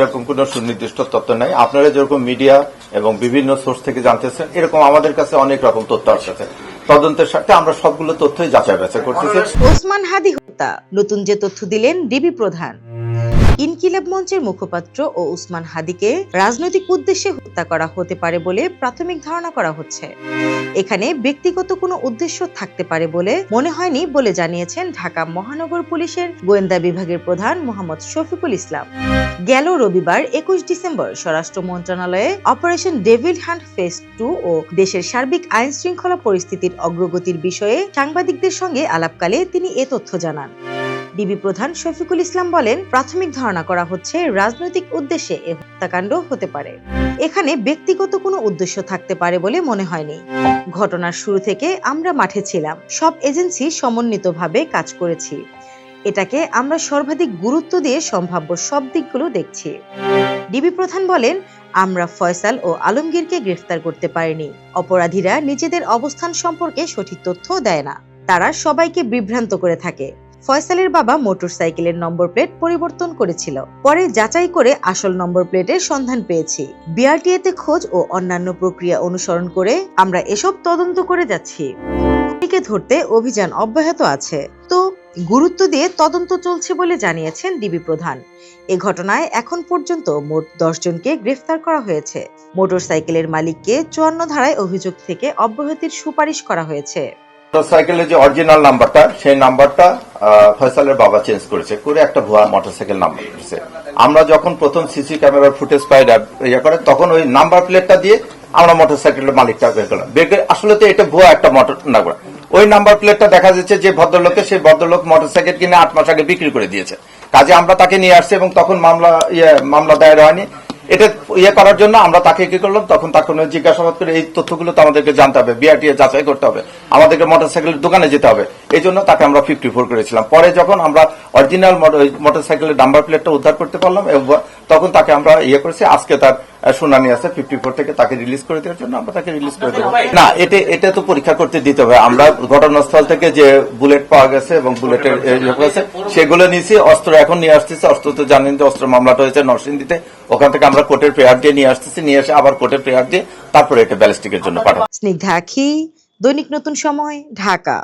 এরকম কোনো সুনির্দিষ্ট তথ্য নাই। আপনারা যেরকম মিডিয়া এবং বিভিন্ন সোর্স থেকে জানতেছেন, এরকম আমাদের কাছে অনেক রকম তথ্য আসতেছে। তদন্তের সাথে আমরা সবগুলো তথ্যই যাচাই বাছাই করতেছি। ওসমান হাদি হত্যা। নতুন যে তথ্য দিলেন ডিবি প্রধান। ইনকিলাব মঞ্চের মুখপাত্র ও উসমান হাদিকে রাজনৈতিক উদ্দেশ্যে হত্যা করা হতে পারে বলে প্রাথমিক ধারণা করা হচ্ছে। এখানে ব্যক্তিগত কোনো উদ্দেশ্য থাকতে পারে বলে মনে হয়নি বলে জানিয়েছেন ঢাকা মহানগর পুলিশের গোয়েন্দা বিভাগের প্রধান মোহাম্মদ শফিকুল ইসলাম। গেল রবিবার একুশ ডিসেম্বর স্বরাষ্ট্র মন্ত্রণালয়ে operation devil hunt phase two ও দেশের সার্বিক আইন শৃঙ্খলা পরিস্থিতির অগ্রগতির বিষয়ে সাংবাদিকদের সঙ্গে আলাপকালে তিনি এ তথ্য জানান। ডিবি প্রধান শফিকুল ইসলাম বলেন, প্রাথমিক ধারণা করা হচ্ছে রাজনৈতিক উদ্দেশ্যে এ হত্যাকাণ্ড হতে পারে। এখানে ব্যক্তিগত কোনো উদ্দেশ্য থাকতে পারে বলে মনে হয়নি। ঘটনার শুরু থেকে আমরা মাঠে ছিলাম। সব এজেন্সি সমন্বিতভাবে কাজ করেছি। এটাকে আমরা সর্বাধিক গুরুত্ব দিয়ে সম্ভাব্য সব দিকগুলো দেখছি। ডিবি প্রধান বলেন, আমরা ফয়সাল ও আলমগীরকে গ্রেফতার করতে পারিনি। অপরাধীরা নিজেদের অবস্থান সম্পর্কে সঠিক তথ্য দেয় না। তারা সবাইকে বিভ্রান্ত করে থাকে। ফয়সালের বাবা মোটরসাইকেলের নম্বর প্লেট পরিবর্তন করেছিল। পরে যাচাই করে আসল নম্বর প্লেটের সন্ধান পেয়েছি। বিআরটিএতে খোঁজ ও অন্যান্য প্রক্রিয়া অনুসরণ করে আমরা এসব তদন্ত করে যাচ্ছি। ধরতে অভিযান অব্যাহত আছে। তো গুরুত্ব দিয়ে তদন্ত চলছে বলে জানিয়েছেন ডিবি প্রধান। এ ঘটনায় এখন পর্যন্ত মোট দশ জনকে গ্রেফতার করা হয়েছে। মোটরসাইকেলের মালিককে চুয়ান্ন ধারায় অভিযোগ থেকে অব্যাহতির সুপারিশ করা হয়েছে। মোটরসাইকেলের যে অরিজিনাল নাম্বারটা, সেই নাম্বারটা ফয়সালের বাবা চেঞ্জ করেছে। করে একটা ভুয়া মোটরসাইকেল নাম্বার করেছে আমরা যখন প্রথম সিসি ক্যামেরার ফুটেজ পাই ইয়ে করে, তখন ওই নাম্বার প্লেটটা দিয়ে আমরা মোটরসাইকেলের মালিকটা বের করলাম। বের করে, আসলে তো এটা ভুয়া একটা মোটর নাম্বার ওই নাম্বার প্লেটটা দেখা যাচ্ছে যে ভদ্রলোকে সেই ভদ্রলোক মোটরসাইকেল কিনে আট মাস আগে বিক্রি করে দিয়েছে। কাজে আমরা তাকে নিয়ে আসছি এবং তখন মামলা ইয়ে মামলা দায়ের হয়নি। এটা ইয়ে করার জন্য আমরা তাকে কি করলাম? তখন তাকে জিজ্ঞাসাবাদ করে এই তথ্যগুলো তো আমাদেরকে জানতে হবে। বিআরটিএ যাচাই করতে হবে। আমাদেরকে মোটরসাইকেলের দোকানে যেতে হবে। এই জন্য তাকে আমরা ফিফটি ফোর করেছিলাম। পরে যখন আমরা অরিজিনাল মোটরসাইকেলের নাম্বার প্লেটটা উদ্ধার করতে পারলাম এবং তখন তাকে আমরা ইয়ে করেছি। আজকে তার শুনানি আছে ফিফটি ফোর থেকে তাকে রিলিজ করে দেওয়ার জন্য আমরা তাকে রিলিজ করে দেবো। না এটা এটা তো পরীক্ষা করতে দিতে হবে। আমরা ঘটনাস্থল থেকে যে বুলেট পাওয়া গেছে এবং বুলেটের ইয়ে করেছে সেগুলো নিয়েছি অস্ত্র এখন নিয়ে আসতেছে। অস্ত্র তো জানেন যে অস্ত্র মামলাটা হয়েছে নরসিংদীতে। ওখান থেকে আমরা কোর্টের প্রেয়ার দিয়ে নিয়ে আসতেছি নিয়ে এসে আবার কোর্টের প্রেয়ার দিয়ে তারপরে এটা ব্যালিস্টিকের জন্য পাঠাবো। স্নিগ্ধা দৈনিক নতুন সময় ঢাকা।